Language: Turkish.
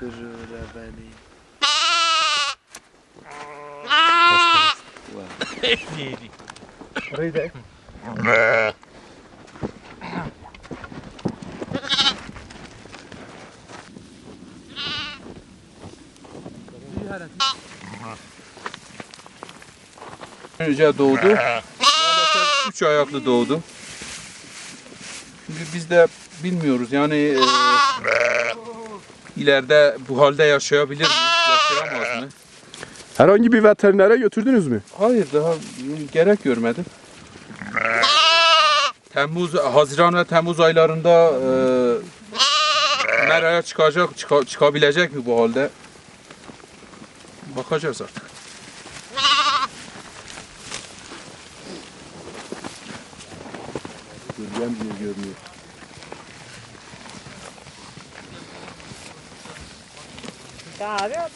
gurura beni. Önce doğdu. Maalesef üç ayaklı doğdu. Şimdi biz de bilmiyoruz yani e, ileride bu halde yaşayabilir mi? Yaşayamaz mı? Herhangi bir veterinere götürdünüz mü? Hayır daha gerek görmedim. Temmuz, Haziran ve Temmuz aylarında e, meraya çıkacak, çıka- çıkabilecek mi bu halde? Bakacağız artık. ありがとう。